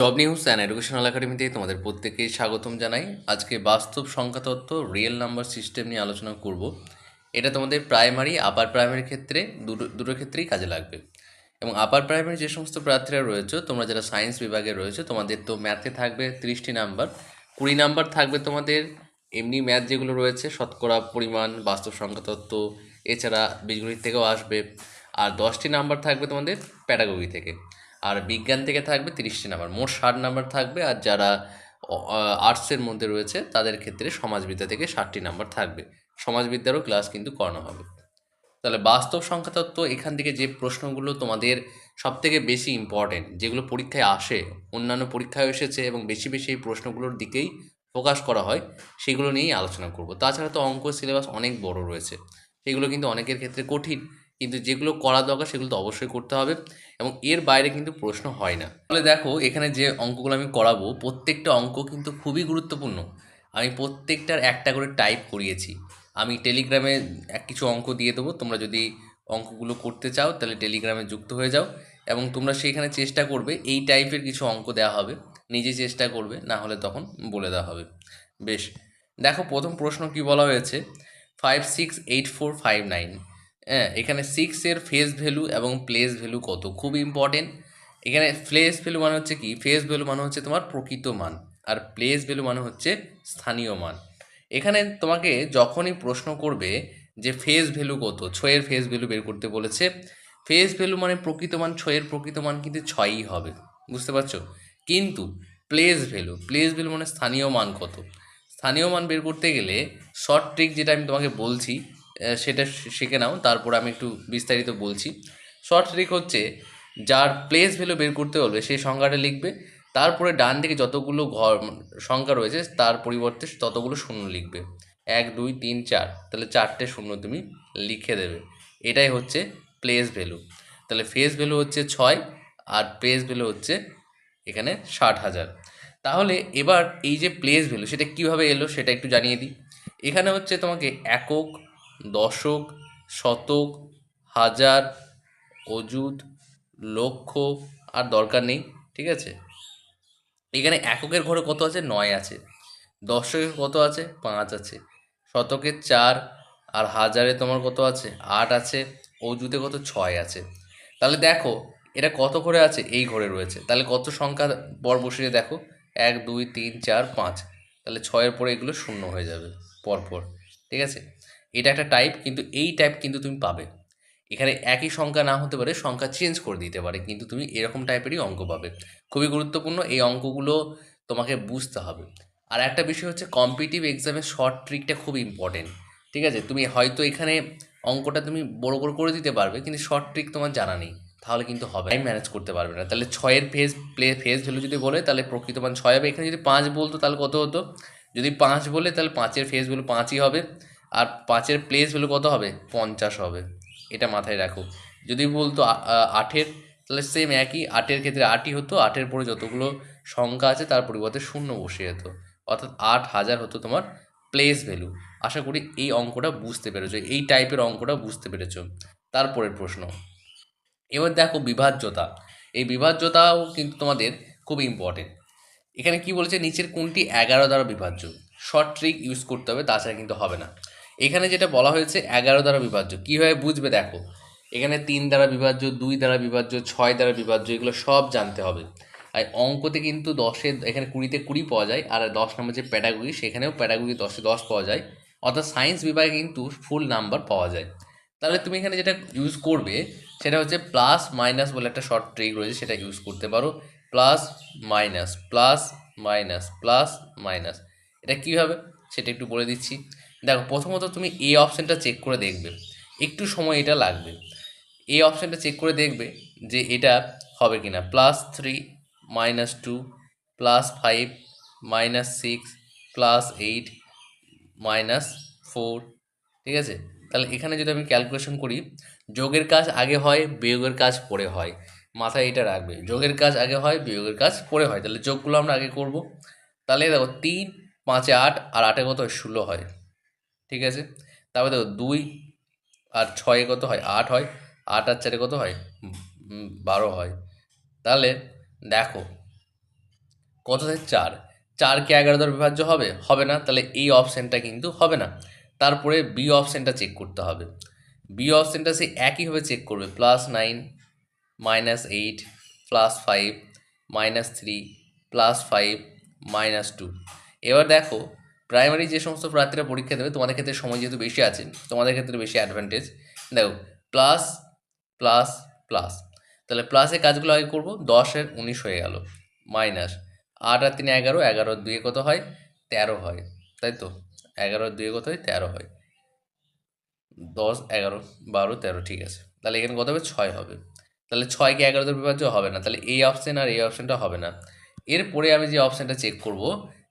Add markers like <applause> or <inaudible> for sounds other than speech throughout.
Job news and educational একাডেমিতে তোমাদের প্রত্যেকেই স্বাগতম জানাই। আজকে বাস্তব সংখ্যা তত্ত্ব রিয়েল নাম্বার সিস্টেম নিয়ে আলোচনা করব। এটা তোমাদের প্রাইমারি আপার প্রাইমারির ক্ষেত্রে দুটো দুটো ক্ষেত্রেই কাজে লাগবে। এবং আপার প্রাইমারি যে সমস্ত প্রার্থীরা রয়েছে, তোমরা যারা সায়েন্স বিভাগে রয়েছে, তোমাদের তো ম্যাথে থাকবে তিরিশটি নাম্বার কুড়ি নাম্বার থাকবে তোমাদের, এমনি ম্যাথ যেগুলো রয়েছে, শতকরা পরিমাণ, বাস্তব সংখ্যা তত্ত্ব এছাড়া বীজগণিত থেকেও আসবে। আর দশটি নাম্বার থাকবে তোমাদের প্যাডাগোগি থেকে। আর বিজ্ঞান থেকে থাকবে তিরিশটি নাম্বার। মোট ষাট নাম্বার থাকবে আর যারা আর্টসের মধ্যে রয়েছে তাদের ক্ষেত্রে সমাজবিদ্যা থেকে ষাটটি নাম্বার থাকবে। সমাজবিদ্যারও ক্লাস কিন্তু করানো হবে। তাহলে বাস্তব সংখ্যা তত্ত্ব এখান থেকে যে প্রশ্নগুলো তোমাদের সব থেকে বেশি ইম্পর্টেন্ট যেগুলো পরীক্ষায় আসে, অন্যান্য পরীক্ষায় এসেছে এবং বেশি বেশি এই প্রশ্নগুলোর দিকেই ফোকাস করা হয়, সেগুলো নিয়েই আলোচনা করব। তাছাড়া তো অঙ্ক সিলেবাস অনেক বড় রয়েছে। সেগুলো কিন্তু অনেকের ক্ষেত্রে কঠিন। কিন্তু যেগুলো করা দরকার সেগুলো তো অবশ্যই করতে হবে এবং এর বাইরে কিন্তু প্রশ্ন হয় না। তাহলে দেখো, এখানে যে অঙ্কগুলো আমি করাবো, প্রত্যেকটা অঙ্ক কিন্তু খুবই গুরুত্বপূর্ণ। আমি প্রত্যেকটার একটা করে টাইপ করিয়েছি। আমি টেলিগ্রামে এক কিছু অঙ্ক দিয়ে দেবো, তোমরা যদি অঙ্কগুলো করতে চাও তাহলে টেলিগ্রামে যুক্ত হয়ে যাও এবং তোমরা সেইখানে চেষ্টা করবে, এই টাইপের কিছু অঙ্ক দেওয়া হবে, নিজে চেষ্টা করবে, না হলে তখন বলে দেওয়া হবে। বেশ, দেখো প্রথম প্রশ্ন কি বলা হয়েছে? Five six eight four five nine হ্যাঁ এখানে সিক্সের ফেস ভ্যালু এবং প্লেস ভ্যালু কত? খুব ইম্পর্টেন্ট এখানে ফ্লেস ভ্যালু মানে হচ্ছে কি? ফেস ভ্যালু মানে হচ্ছে তোমার প্রকৃত মান, আর প্লেস ভ্যালু মানে হচ্ছে স্থানীয় মান। এখানে তোমাকে যখনই প্রশ্ন করবে যে ফেস ভ্যালু কত, ছয়ের ফেস ভ্যালু বের করতে বলেছে ফেস ভ্যালু মানে প্রকৃত মান, ছয়ের প্রকৃত মান কিন্তু ছয়ই হবে, বুঝতে পারছ? কিন্তু প্লেস ভ্যালু প্লেস ভ্যালু মানে স্থানীয় মান কত? স্থানীয় মান বের করতে গেলে শর্ট ট্রিক যেটা আমি তোমাকে বলছি সেটা শিখে নাও। তারপর আমি একটু বিস্তারিত বলছি। শর্ট ট্রিক হচ্ছে, যার প্লেস ভ্যালু বের করতে বলবে, সেই সংখ্যাটা লিখবে। তারপরে ডান দিকে যতগুলো ঘর, সংখ্যা রয়েছে, তার পরিবর্তে ততগুলো শূন্য লিখবে। এক, দুই, তিন, চার। তাহলে চারটে শূন্য তুমি লিখে দেবে। এটাই হচ্ছে প্লেস ভ্যালু তাহলে ফেস ভ্যালু হচ্ছে ছয়, আর প্লেস ভ্যালু হচ্ছে এখানে ষাট হাজার। তাহলে এবার এই যে প্লেস ভ্যালু সেটা কীভাবে এলো সেটা একটু জানিয়ে দিই। এখানে হচ্ছে তোমাকে একক দশক, শতক, হাজার, অযুত, লক্ষ আর দরকার নেই, ঠিক আছে? এখানে এককের ঘরে কত আছে? নয় আছে। দশকের কত আছে? পাঁচ আছে। শতকের চার আর হাজারে তোমার কত আছে? আট আছে। অজুতে কত? ছয় আছে। তাহলে দেখো, এটা কত ঘরে আছে? এই ঘরে রয়েছে। তাহলে কত সংখ্যা পর বসিয়ে দেখো? এক, দুই, তিন, চার, পাঁচ। তাহলে ছয়ের পরে এগুলো শূন্য হয়ে যাবে পরপর, ঠিক আছে? এটা একটা টাইপ কিন্তু এই টাইপ কিন্তু তুমি পাবে। এখানে একই সংখ্যা না হতে পারে, সংখ্যা চেঞ্জ করে দিতে পারে, কিন্তু তুমি এরকম টাইপেরই অঙ্ক পাবে। খুবই গুরুত্বপূর্ণ, এই অঙ্কগুলো তোমাকে বুঝতে হবে। আর একটা বিষয় হচ্ছে কম্পিটিভ এক্সামের শর্ট ট্রিকটা খুব ইম্পর্টেন্ট ঠিক আছে? তুমি হয়তো এখানে অঙ্কটা তুমি বড় বড় করে দিতে পারবে, কিন্তু শর্ট ট্রিক তোমার জানা নেই। তাহলে কিন্তু হবে টাইম ম্যানেজ করতে পারবে না। তাহলে ছয়ের ফেজ প্লে ফেজ ভ্যালু যদি বলে, তাহলে প্রকৃত মান ছয় হবে। এখানে যদি পাঁচ বলতো, তাহলে কত হতো? যদি পাঁচ বলে, তাহলে পাঁচের ফেজ ভ্যালু পাঁচই হবে। আর পাঁচের প্লেস ভ্যালু কত হবে? পঞ্চাশ হবে। এটা মাথায় রাখো। যদি বলতো আটের, তাহলে সেম একই, আটের ক্ষেত্রে আটই হতো, আটের পরে যতগুলো সংখ্যা আছে, তার পরিবর্তে শূন্য বসে যেত। অর্থাৎ আট হাজার হতো তোমার প্লেস ভ্যালু আশা করি এই অঙ্কটা বুঝতে পেরেছ, এই টাইপের অঙ্কটা বুঝতে পেরেছ। তারপরের প্রশ্ন। এবার দেখো বিভাজ্যতা। এই বিভাজ্যতাও কিন্তু তোমাদের খুব ইম্পর্টেন্ট এখানে কি বলেছে? নিচের কোনটি এগারো দ্বারা বিভাজ্য? শর্ট ট্রিক ইউজ করতে হবে, তাছাড়া কিন্তু হবে না। এখানে যেটা বলা হয়েছে, এগারো দ্বারা বিভাজ্য। কীভাবে বুঝবে দেখো? এখানে তিন দ্বারা বিভাজ্য, দুই দ্বারা বিভাজ্য, ছয় দ্বারা বিভাজ্য, এগুলো সব জানতে হবে। আর অঙ্কতে কিন্তু দশে, এখানে কুড়িতে কুড়ি পাওয়া যায়, আর দশ নম্বর যে প্যাডাগুড়ি সেখানেও প্যাডাগুড়ি দশে দশ পাওয়া যায়। অর্থাৎ সায়েন্স বিভাগে কিন্তু ফুল নাম্বার পাওয়া যায়। তাহলে তুমি এখানে যেটা ইউজ করবে, সেটা হচ্ছে প্লাস মাইনাস বলে একটা শর্ট ট্রিক রয়েছে, সেটা ইউজ করতে পারো। Plus minus plus minus plus minus এটা কীভাবে সেটা একটু বলে দিচ্ছি। দেখো, প্রথমত তুমি এ অপশানটা চেক করে দেখবে। একটু সময় এটা লাগবে। এ অপশানটা চেক করে দেখবে যে এটা হবে কি না plus three minus two plus five minus six plus eight minus four ঠিক আছে? তাহলে এখানে যদি আমি ক্যালকুলেশন করি, যোগের কাজ আগে হয়, বিয়োগের কাজ পরে হয়। মাথায় এটা রাখবে, যোগের কাজ আগে হয়, বিয়োগের কাজ পরে হয়। তাহলে যোগগুলো আমরা আগে করব। তাহলে দেখো, তিন, পাঁচে আট, আর আটে কত ষোলো হয়। ঠিক আছে? তারপরে দেখো দুই আর ছয়ে কত হয়? আট হয়। আট আর চারে কত হয়? বারো হয়। তাহলে দেখো, কত থাকে? চার। চার কি এগারো দ্বারা বিভাজ্য হবে? হবে না। তাহলে এই অপশানটা কিন্তু হবে না। তারপরে বি অপশানটা চেক করতে হবে। বি অপশানটা সে একইভাবে চেক করবে। Plus nine minus eight plus five minus three plus five minus two এবার দেখো প্রাইমারি যে সমস্ত প্রার্থীরা পরীক্ষা দেবে, তোমাদের ক্ষেত্রে সময় যেহেতু বেশি আছে, তোমাদের ক্ষেত্রে বেশি অ্যাডভান্টেজ দেখো প্লাস প্লাস প্লাস তাহলে প্লাসের কাজগুলো আগে করব দশের উনিশ হয়ে গেল মাইনাস আট আর তিনে এগারো এগারো দুয়ে কত হয়? তেরো হয়, তাই তো? এগারো দুয়ে কত হয়? তেরো হয়। দশ, এগারো, বারো, তেরো, ঠিক আছে। তাহলে এখানে কত হবে? ছয় হবে। তাহলে ছয়কে এগারো দ্বারা বিভাজ্য হবে না। তাহলে এই অপশান আর এই অপশানটা হবে না। এরপরে আমি যে অপশানটা চেক করব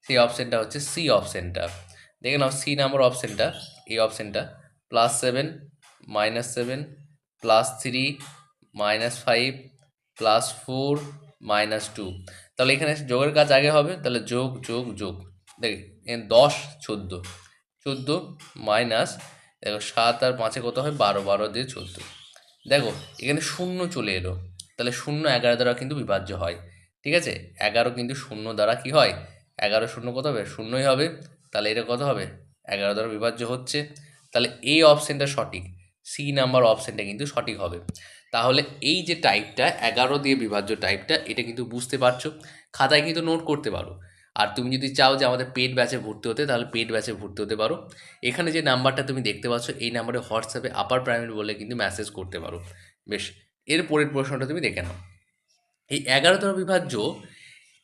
সেই অপশানটা হচ্ছে সি অপশানটা দেখে নাও সি নাম্বার অপশানটা এই অপশানটা plus seven minus seven plus three minus five plus four minus two তাহলে এখানে যোগের কাজ আগে হবে, তাহলে যোগ যোগ যোগ। দেখ, এখানে দশ, চোদ্দ। চোদ্দ মাইনাস দেখো সাত আর পাঁচে কত হয়? বারো। বারো দিয়ে চোদ্দ। দেখো, এখানে শূন্য চলে এলো। তাহলে শূন্য এগারো দ্বারা কিন্তু বিভাজ্য হয়। ঠিক আছে? এগারো কিন্তু শূন্য দ্বারা কি হয়? এগারো শূন্য কত হবে? শূন্যই হবে। তাহলে এটা কত হবে? এগারো দ্বারা বিভাজ্য হচ্ছে। তাহলে এই অপশানটা সঠিক। সি নাম্বার অপশানটা কিন্তু সঠিক হবে। তাহলে এই যে টাইপটা এগারো দিয়ে বিভাজ্য টাইপটা এটা কিন্তু বুঝতে পারছ। খাতায় কিন্তু নোট করতে পারো। আর তুমি যদি চাও যে আমাদের পেড ব্যাচে ভর্তি হতে, তাহলে পেড ব্যাচে ভর্তি হতে পারো। এখানে যে নাম্বারটা তুমি দেখতে পাচ্ছ, এই নাম্বারে হোয়াটসঅ্যাপে আপার প্রাইমারি বলে কিন্তু মেসেজ করতে পারো। বেশ, এর পরের প্রশ্নটা তুমি দেখে নাও। এই এগারোতর বিভাজ্য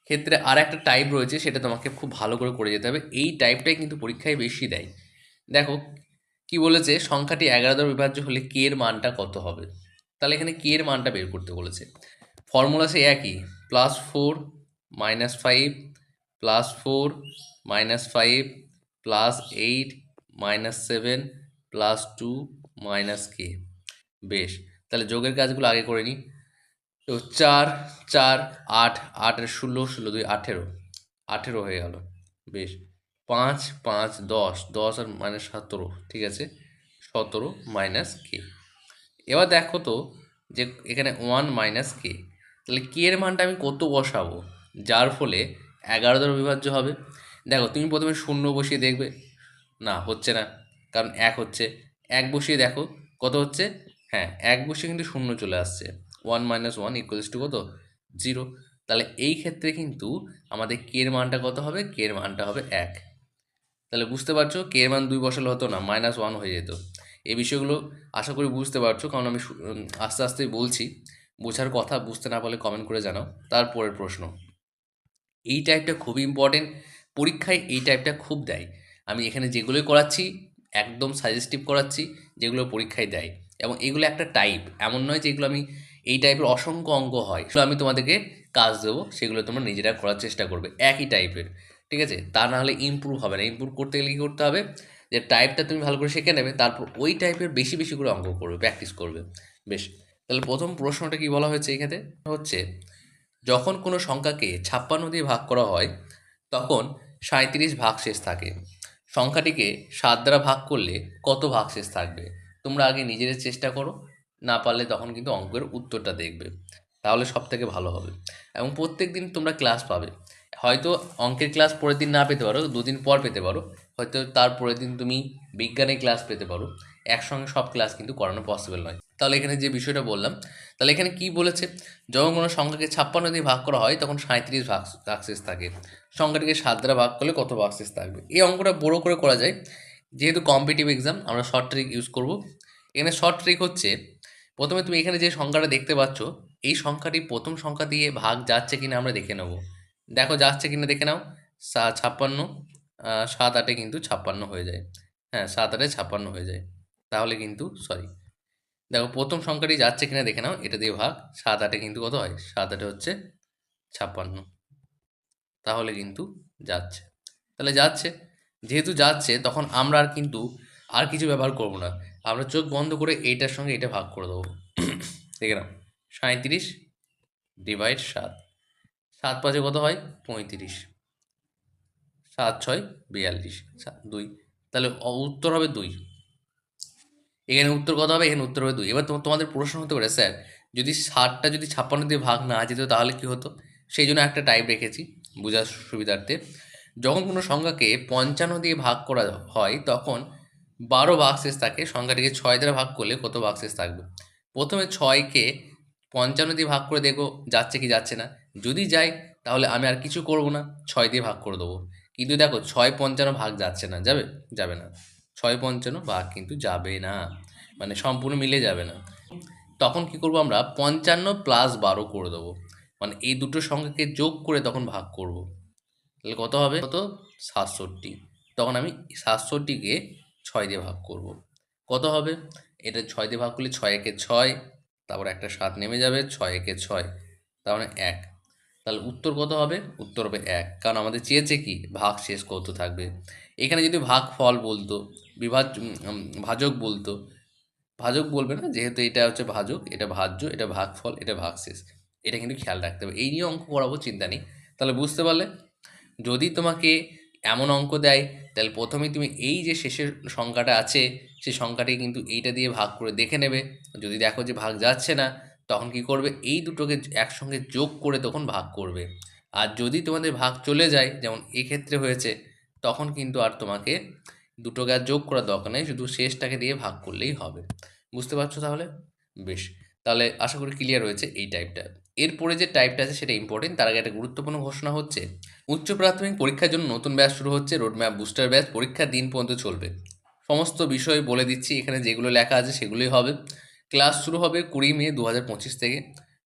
ক্ষেত্রে আর একটা টাইপ রয়েছে, সেটা তোমাকে খুব ভালো করে করে যেতে হবে। এই টাইপটাই কিন্তু পরীক্ষায় বেশি দেয়। দেখো, কি বলেছে? সংখ্যাটি এগারোতর বিভাজ্য হলে কে এর মানটা কত হবে? তাহলে এখানে কে এর মানটা বের করতে বলেছে। ফর্মুলা সে একই। Plus four minus five plus four minus five plus eight minus seven plus two minus কে বেশ। তাহলে যোগের কাজগুলো আগে করে নিই। তো চার চার, আট আটের ষোলো ষোলো, দুই, আঠেরো। আঠেরো হয়ে গেল। বেশ। পাঁচ পাঁচ, দশ। দশ আর মানে সতেরো, ঠিক আছে? সতেরো মাইনাস কে এবার দেখো তো যে এখানে ওয়ান মাইনাস কে তাহলে কে এর মানটা আমি কত বসাবো? যার ফলে এগারো দ্বারা বিভাজ্য হবে। দেখো, তুমি প্রথমে শূন্য বসিয়ে দেখবে। না, হচ্ছে না। কারণ এক হচ্ছে। এক বসিয়ে দেখো, কত হচ্ছে? হ্যাঁ এক বসিয়ে কিন্তু শূন্য চলে আসছে। One minus one equals to কত? জিরো তাহলে এই ক্ষেত্রে কিন্তু আমাদের কে এর মানটা কত হবে? কে এর মানটা হবে এক। তাহলে বুঝতে পারছ? কে এর মান দুই বসালে হতো না মাইনাস ওয়ান হয়ে যেত। এই বিষয়গুলো আশা করি বুঝতে পারছ, কারণ আমি আস্তে আস্তে বলছি। বোঝার কথা, বুঝতে না পারলে কমেন্ট করে জানাও। তারপরের প্রশ্ন। এই টাইপটা খুবই ইম্পর্টেন্ট পরীক্ষায় এই টাইপটা খুব দেয়। আমি এখানে যেগুলোই করাচ্ছি, একদম সাজেস্টিভ করাচ্ছি, যেগুলো পরীক্ষায় দেয়। এবং এগুলো একটা টাইপ এমন নয় যে এগুলো আমি এই টাইপের অসংখ্য অঙ্ক হয়। আমি তোমাদেরকে কাজ দেবো, সেগুলো তোমরা নিজেরা করার চেষ্টা করবে, একই টাইপের ঠিক আছে? তা না হলে ইমপ্রুভ হবে না। ইমপ্রুভ করতে গেলে কী করতে হবে? যে টাইপটা তুমি ভালো করে শিখে নেবে, তারপর ওই টাইপের বেশি বেশি করে অঙ্ক করবে প্র্যাকটিস করবে। বেশ, তাহলে প্রথম প্রশ্নটা কি বলা হয়েছে এখানে? হচ্ছে, যখন কোনো সংখ্যাকে ছাপ্পান্ন দিয়ে ভাগ করা হয়, তখন সাঁত্রিশ ভাগশেষ থাকে। সংখ্যাটিকে সাত দ্বারা ভাগ করলে কত ভাগশেষ থাকবে? তোমরা আগে নিজেদের চেষ্টা করো। না পারলে তখন কিন্তু অঙ্কের উত্তরটা দেখবে। তাহলে সব থেকে ভালো হবে। এবং প্রত্যেক দিন তোমরা ক্লাস পাবে। হয়তো অঙ্কের ক্লাস পরের দিন না পেতে পারো, দুদিন পর পেতে পারো। হয়তো তার পরের দিন তুমি বিজ্ঞানের ক্লাস পেতে পারো। একসঙ্গে সব ক্লাস কিন্তু করানো পসিবল নয়। তাহলে এখানে যে বিষয়টা বললাম, তাহলে এখানে কি বলেছে? যখন কোনো সংখ্যাকে ছাপ্পান্ন দিয়ে ভাগ করা হয়, তখন সাঁত্রিশ ভাগ ভাগশেষ থাকে। সংখ্যাটিকে সাত দ্বারা ভাগ করলে কত ভাগশেষ থাকবে? এই অঙ্কটা বড় করে করা যায়। যেহেতু কম্পিটিভ এক্সাম আমরা শর্ট ট্রিক ইউজ করব। এখানে শর্ট ট্রিক হচ্ছে প্রথমে তুমি এখানে যে সংখ্যাটা দেখতে পাচ্ছ, এই সংখ্যাটি প্রথম সংখ্যা দিয়ে ভাগ যাচ্ছে কিনা আমরা দেখে নেব। দেখো যাচ্ছে কিনা দেখে নাও। সা, ছাপ্পান্ন সাত আটে কিন্তু ছাপ্পান্ন হয়ে যায়। হ্যাঁ সাত আটে ছাপ্পান্ন হয়ে যায়। তাহলে কিন্তু সরি দেখো প্রথম সংখ্যাটি যাচ্ছে কিনা দেখে নাও, এটা দিয়ে ভাগ। সাত আটে কিন্তু কত হয়? সাত আটে হচ্ছে ছাপ্পান্ন। তাহলে কিন্তু যাচ্ছে। তাহলে যাচ্ছে। যেহেতু যাচ্ছে, তখন আমরা আর কিন্তু আর কিছু ব্যবহার করব না। আমরা চোখ বন্ধ করে এইটার সঙ্গে এটা ভাগ করে দেবো। দেখে নাও সাঁত্রিশ ডিভাইড সাত। সাত পাঁচে কত হয়? পঁয়ত্রিশ। সাত ছয় বিয়াল্লিশ। দুই। তাহলে উত্তর হবে দুই। এখানে উত্তর কত হবে? এখানে উত্তর হবে দুই। এবার তোমাদের প্রশ্ন হতে পারে, স্যার, যদি ষাটটা যদি ছাপ্পান্ন দিয়ে ভাগ না যেত তাহলে কি হতো? সেই জন্য একটা টাইপ রেখেছি বোঝার সুবিধার্থে। যখন কোনো সংখ্যাকে পঞ্চান্ন দিয়ে ভাগ করা হয়, তখন বারো বাক্সেস থাকে সংখ্যাটিকে ছয় দ্বারা ভাগ করলে কত বাক্সেস থাকবে? প্রথমে ছয়কে পঞ্চান্ন দিয়ে ভাগ করে দেখব, যাচ্ছে কি যাচ্ছে না। যদি যায় তাহলে আমি আর কিছু করব না, ছয় দিয়ে ভাগ করে দেবো। কিন্তু দেখো, ছয় পঞ্চান্ন ভাগ যাচ্ছে না, যাবে? যাবে না। ছয় পঞ্চান্ন ভাগ কিন্তু যাবে না। মানে সম্পূর্ণ মিলে যাবে না। তখন কি করব আমরা? পঞ্চান্ন প্লাস বারো করে দেবো। মানে এই দুটো সংখ্যাকে যোগ করে তখন ভাগ করব। তাহলে কত হবে? কত? সাতষট্টি। তখন আমি সাতষট্টিকে ছয় দিয়ে ভাগ করব। কত হবে? এটা ছয় দিয়ে ভাগ করলে ছয় একে ছয়, তারপর একটা সাত নেমে যাবে, ছয় একে ছয়, তার মানে এক। তাহলে উত্তর কত হবে? উত্তর হবে এক। কারণ আমাদের চেয়েছে কি? ভাগ শেষ কত থাকবে। এখানে যদি ভাগ ফল বলতো, বিভাজ ভাজক বলতো, ভাজক বলবে না, যেহেতু এটা হচ্ছে ভাজক, এটা ভাজ্য, এটা ভাগ ফল এটা ভাগ শেষ। এটা কিন্তু খেয়াল রাখতে হবে। এই নিয়ে অঙ্ক করাবো, চিন্তা নেই। তাহলে বুঝতে পারলে? যদি তোমাকে এমন অঙ্ক দেয়, তাহলে প্রথমেই তুমি এই যে শেষের সংখ্যাটা আছে, সেই সংখ্যাটি কিন্তু এইটা দিয়ে ভাগ করে দেখে নেবে। যদি দেখো যে ভাগ যাচ্ছে না, তখন কি করবে? এই দুটোকে একসঙ্গে যোগ করে তখন ভাগ করবে। আর যদি তোমাদের ভাগ চলে যায়, যেমন এক্ষেত্রে হয়েছে, তখন কিন্তু আর তোমাকে দুটোকে আর যোগ করার দরকার নেই, শুধু শেষটাকে দিয়ে ভাগ করলেই হবে। বুঝতে পারছ তাহলে? বেশ, তাহলে আশা করি ক্লিয়ার হয়েছে এই টাইপটা এরপরে যে টাইপটা আছে সেটা ইম্পর্টেন্ট তার আগে একটা গুরুত্বপূর্ণ ঘোষণা হচ্ছে, উচ্চ প্রাথমিক পরীক্ষার জন্য নতুন ব্যাচ শুরু হচ্ছে রোডম্যাপ বুস্টার ব্যাচ পরীক্ষার দিন পর্যন্ত চলবে। সমস্ত বিষয় বলে দিচ্ছি, এখানে যেগুলো লেখা আছে সেগুলোই হবে। ক্লাস শুরু হবে কুড়ি মে দু হাজার পঁচিশ থেকে,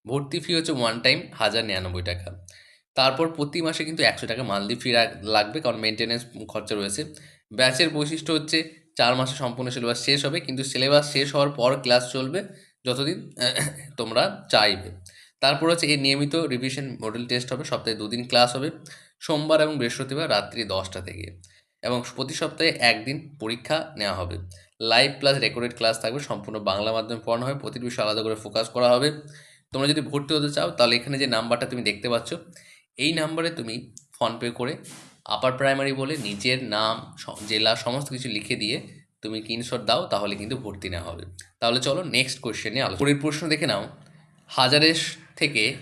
ভর্তি ফি হচ্ছে ওয়ান টাইম হাজার নিরানব্বই টাকা। তারপর প্রতি মাসে কিন্তু একশো টাকা মান্থলি ফি লাগবে, কারণ মেনটেন্যান্স খরচা রয়েছে। ব্যাচের বৈশিষ্ট্য হচ্ছে চার মাসে সম্পূর্ণ সিলেবাস শেষ হবে, কিন্তু সিলেবাস শেষ হওয়ার পর ক্লাস চলবে যতদিন, <coughs> তোমরা চাইবে। তারপর হচ্ছে এই নিয়মিত রিভিশন মডেল টেস্ট হবে, সপ্তাহে দুদিন ক্লাস হবে, সোমবার এবং বৃহস্পতিবার রাত্রি দশটা থেকে এবং প্রতি সপ্তাহে একদিন পরীক্ষা নেওয়া হবে। লাইভ প্লাস রেকর্ডেড ক্লাস থাকবে, সম্পূর্ণ বাংলা মাধ্যমে পড়ানো হবে, প্রতিটি বিষয় আলাদা করে ফোকাস করা হবে। তোমরা যদি ভর্তি হতে চাও, তাহলে এখানে যে নাম্বারটা তুমি দেখতে পাচ্ছ, এই নাম্বারে তুমি ফোনপে করে আপার প্রাইমারি বলে নিজের নাম জেলা, সমস্ত কিছু লিখে দিয়ে তুমি কিনশট দাও, তাহলে কিন্তু ভর্তি নেওয়া হবে। তাহলে চলো নেক্সট কোয়েশ্চেনে আলোচনা পরের প্রশ্ন দেখে নাও। হাজারের থেকে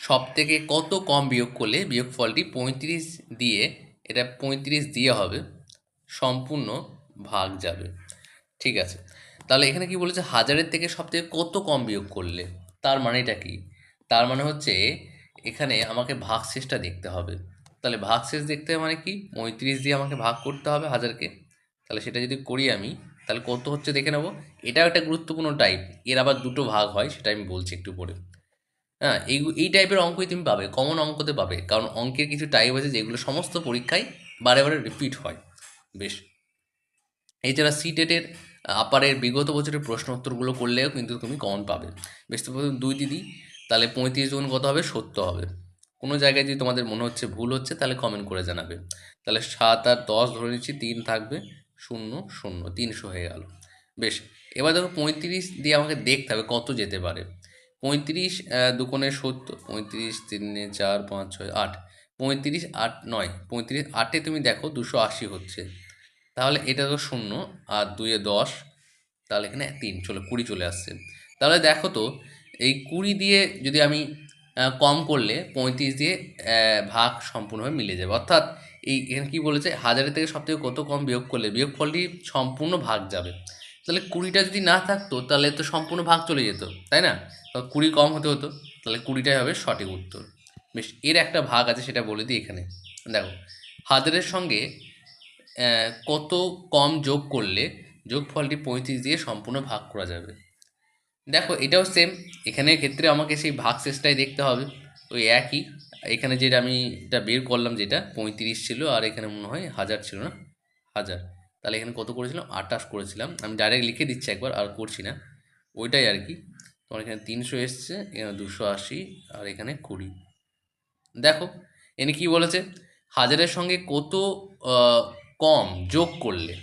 সব থেকে কত কম বিয়োগ করলে বিয়োগফলটি পঁয়ত্রিশ দিয়ে, এটা পঁয়ত্রিশ দিয়ে হবে, সম্পূর্ণ ভাগ যাবে। ঠিক আছে? তাহলে এখানে কি বলেছে? হাজারের থেকে সব থেকে কত কম বিয়োগ করলে? তার মানেটা কি? তার মানে হচ্ছে এখানে আমাকে ভাগশেষটা দেখতে হবে। তাহলে ভাগশেষ দেখতে হবে মানে কি? পঁয়ত্রিশ দিয়ে আমাকে ভাগ করতে হবে হাজারকে। তাহলে সেটা যদি করি আমি, তাহলে কত হচ্ছে দেখে নেব। এটাও একটা গুরুত্বপূর্ণ টাইপের আবার দুটো ভাগ হয়, সেটা আমি বলছি একটু পরে। হ্যাঁ এই এই টাইপের অঙ্কই তুমি পাবে কমন অঙ্কতে পাবে। কারণ অঙ্কের কিছু টাইপ আছে যেগুলো সমস্ত পরীক্ষায় বারে বারে রিপিট হয়। বেশ। এছাড়া সি টেটের আপারের বিগত বছরের প্রশ্ন উত্তরগুলো করলেও কিন্তু তুমি কমন পাবে। বেশ তো প্রথম দুই দিদি তাহলে পঁয়ত্রিশ গুণ কত হবে? সত্য হবে। কোনো জায়গায় যদি তোমাদের মনে হচ্ছে ভুল হচ্ছে তাহলে কমেন্ট করে জানাবে। তাহলে সাত আর দশ ধরে নিচ্ছি তিন থাকবে শূন্য শূন্য তিনশো হয়ে গেল। বেশ এবার দেখো পঁয়ত্রিশ দিয়ে আমাকে দেখতে হবে কত যেতে পারে। পঁয়ত্রিশ দুকোণে সত্তর, পঁয়ত্রিশ, তিনে চার, পাঁচ, ছয়, আট। পঁয়ত্রিশ, আট, নয়। পঁয়ত্রিশ, আটে তুমি দেখো দুশো আশি হচ্ছে। তাহলে এটা তো শূন্য, আর দুইয়ে দশ, তাহলে এখানে তিন, চলে, কুড়ি চলে আসছে। তাহলে দেখো তো, এই কুড়ি দিয়ে যদি আমি কম করলে পঁয়ত্রিশ দিয়ে ভাগ সম্পূর্ণভাবে মিলে যাবে। অর্থাৎ এই এখানে কী বলেছে, হাজারের থেকে সব থেকে কত কম বিয়োগ করলে, বিয়োগফলটি সম্পূর্ণ ভাগ যাবে। তাহলে কুড়িটা যদি না থাকতো, তাহলে তো সম্পূর্ণ ভাগ চলে যেত, তাই না? কুড়ি কম হতে হতো, তাহলে কুড়িটাই হবে সঠিক উত্তর। বেশ, এর একটা ভাগ আছে সেটা বলে দিই এখানে। দেখো, হাজারের সঙ্গে কত কম যোগ করলে যোগফলটি পঁয়ত্রিশ দিয়ে সম্পূর্ণ ভাগ করা যাবে? দেখো, এটাও সেম এখানে ক্ষেত্রে আমাকে সেই ভাগ শেষটাই দেখতে হবে। ওই একই। এখানে যেটা আমি এটা বের করলাম যেটা, পঁয়ত্রিশ ছিল আর এখানে মনে হয় হাজার ছিল না? হাজার। তাহলে এখানে কত করেছিলাম? আটাশ করেছিলাম। আমি ডাইরেক্ট লিখে দিচ্ছি একবার, আর করছি না। ওইটাই আর কি। তোমার এখানে তিনশো এসছে, এখানে দুশো আশি, আর এখানে কুড়ি। দেখো, এনে কি বলেছে? হাজারের সঙ্গে কত কম যোগ করলে,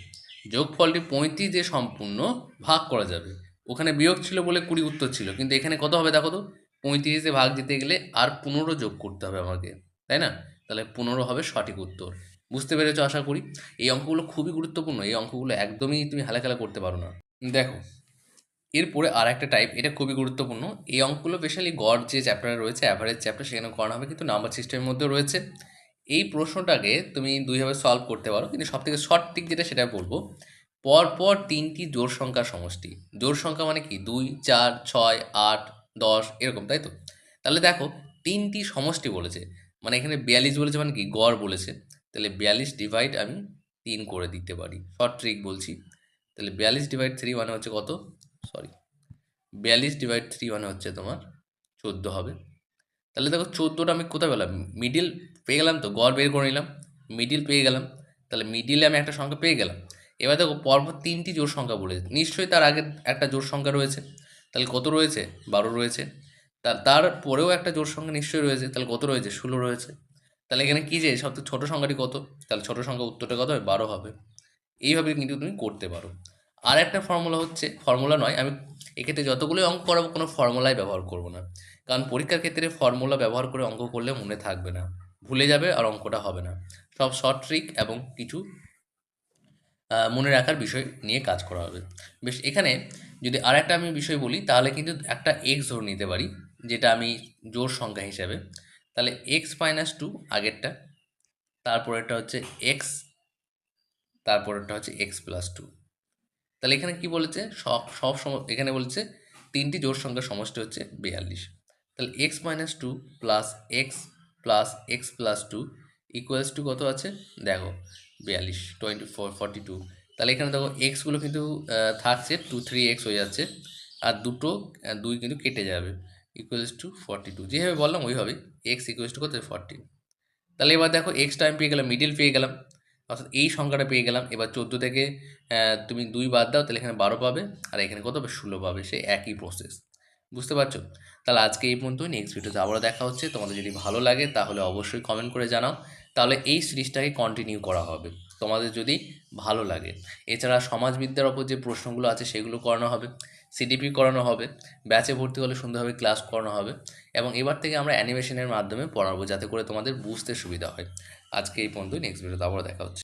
যোগফলটি পঁয়ত্রিশ দিয়ে সম্পূর্ণ ভাগ করা যাবে। ওখানে বিয়োগ ছিল বলে কুড়ি উত্তর ছিল, কিন্তু এখানে কত হবে দেখো তো? পঁয়ত্রিশ ভাগ দিতে গেলে আর পনেরো যোগ করতে হবে আমাকে, তাই না? তাহলে পনেরো হবে সঠিক উত্তর। বুঝতে পেরেছ আশা করি? এই অঙ্কগুলো খুবই গুরুত্বপূর্ণ, এই অঙ্কগুলো একদমই তুমি হালাখালা করতে পারো না। দেখো এরপরে আর একটা টাইপ এটা খুবই গুরুত্বপূর্ণ, এই অঙ্কগুলো বেশালি গড় যে চ্যাপ্টারে রয়েছে অ্যাভারেজ চ্যাপ্টার সেখানে করানো হবে কিন্তু নাম্বার সিস্টেমের মধ্যে রয়েছে। এই প্রশ্নটাকে তুমি দুইভাবে সলভ করতে পারো, কিন্তু সব থেকে শর্ট টিক যেটা, সেটা বলব। পরপর তিনটি জোর সংখ্যার সমষ্টি জোর সংখ্যা মানে কি? দুই, চার, ছয়, আট, দশ, এরকম, তাই তো? তাহলে দেখো, তিনটি সমষ্টি বলেছে মানে এখানে বিয়াল্লিশ বলেছে মানে কি? গড় বলেছে। তাহলে বিয়াল্লিশ ডিভাইড আমি তিন করে দিতে পারি। শর্ট ট্রিক বলছি। তাহলে বিয়াল্লিশ ডিভাইড থ্রি মানে হচ্ছে কত? সরি বিয়াল্লিশ ডিভাইড থ্রি মানে হচ্ছে তোমার চোদ্দ হবে। তাহলে দেখো চোদ্দোটা আমি কোথায় পেলাম? মিডিল পেয়ে গেলাম তো, গড় বের করে নিলাম। মিডিল পেয়ে গেলাম। তাহলে মিডিলে আমি একটা সংখ্যা পেয়ে গেলাম। এবার দেখো পরপর তিনটি জোর সংখ্যা বলেছে নিশ্চয়ই তার আগে একটা জোর সংখ্যা রয়েছে। তাহলে কত রয়েছে? বারো রয়েছে। তার তারপরেও একটা জোর সংখ্যা নিশ্চয়ই রয়েছে। তাহলে কত রয়েছে? ষোলো রয়েছে। তাহলে এখানে কী যে সবথেকে ছোটো সংখ্যাটি কত? তাহলে ছোটো সংখ্যা উত্তরটা কত হবে? বারো হবে। এইভাবে কিন্তু তুমি করতে পারো। আর একটা ফর্মুলা হচ্ছে ফর্মুলা নয়, আমি এক্ষেত্রে যতগুলোই অঙ্ক করাবো কোনো ফর্মুলাই ব্যবহার করব না। কারণ পরীক্ষার ক্ষেত্রে ফর্মুলা ব্যবহার করে অঙ্ক করলে মনে থাকবে না। ভুলে যাবে আর অঙ্কটা হবে না। সব শর্ট ট্রিক এবং কিছু মনে রাখার বিষয় নিয়ে কাজ করা হবে। বেশ, এখানে যদি আর একটা আমি বিষয় বলি, তাহলে কিন্তু একটা এক্স ধরে নিতে পারি, যেটা আমি জোর সংখ্যা হিসাবে। তাহলে এক্স মাইনাস টু আগেরটা, তারপরেরটা হচ্ছে এক্স তারপরেরটা হচ্ছে এক্স প্লাস টু তাহলে এখানে কি বলেছে? সব সব সম, এখানে বলেছে তিনটি জোড় সংখ্যার সমষ্টি হচ্ছে বিয়াল্লিশ। তাহলে x minus two plus x plus x plus two equals to কত আছে? দেখো, বিয়াল্লিশ টোয়েন্টি ফোর ফর্টি টু তাহলে এখানে দেখো এক্সগুলো কিন্তু থাকছে টু থ্রি এক্স হয়ে যাচ্ছে আর দুটো দুই কিন্তু কেটে যাবে। ইকুয়ালস টু ফর্টি টু যেভাবে বললাম ওইভাবে এক্স ইকুয়ালস টু কত? ফর্টি তাহলে এবার দেখো এক্স টাইম পেয়ে গেলাম মিডিল পেয়ে গেলাম। অর্থাৎ এই সংখ্যাটা পেয়ে গেলাম। এবার চোদ্দ থেকে তুমি দুই বাদ দাও, তাহলে এখানে বারো পাবে, আর এখানে কত হবে ষোলো পাবে। সেই একই প্রসেস বুঝতে পারছ? তাহলে আজকে এই পর্যন্ত নেক্সট ভিডিওতে আবারও দেখা হচ্ছে। তোমাদের যদি ভালো লাগে, তাহলে অবশ্যই কমেন্ট করে জানাও। তাহলে এই সিরিজটাকে কন্টিনিউ করা হবে। তোমাদের যদি ভালো লাগে। এছাড়া সমাজবিদ্যার ওপর যে প্রশ্নগুলো আছে, সেগুলো করানো হবে। সিডিপি করানো হবে। ব্যাচে ভর্তি হলে সুন্দরভাবে ক্লাস করানো হবে। এবং এবার থেকে আমরা অ্যানিমেশনের মাধ্যমে পড়াবো, যাতে করে তোমাদের বুঝতে সুবিধা হয়। আজকে এই পর্যন্ত নেক্সট ভিডিওতে আবারও দেখা হচ্ছে।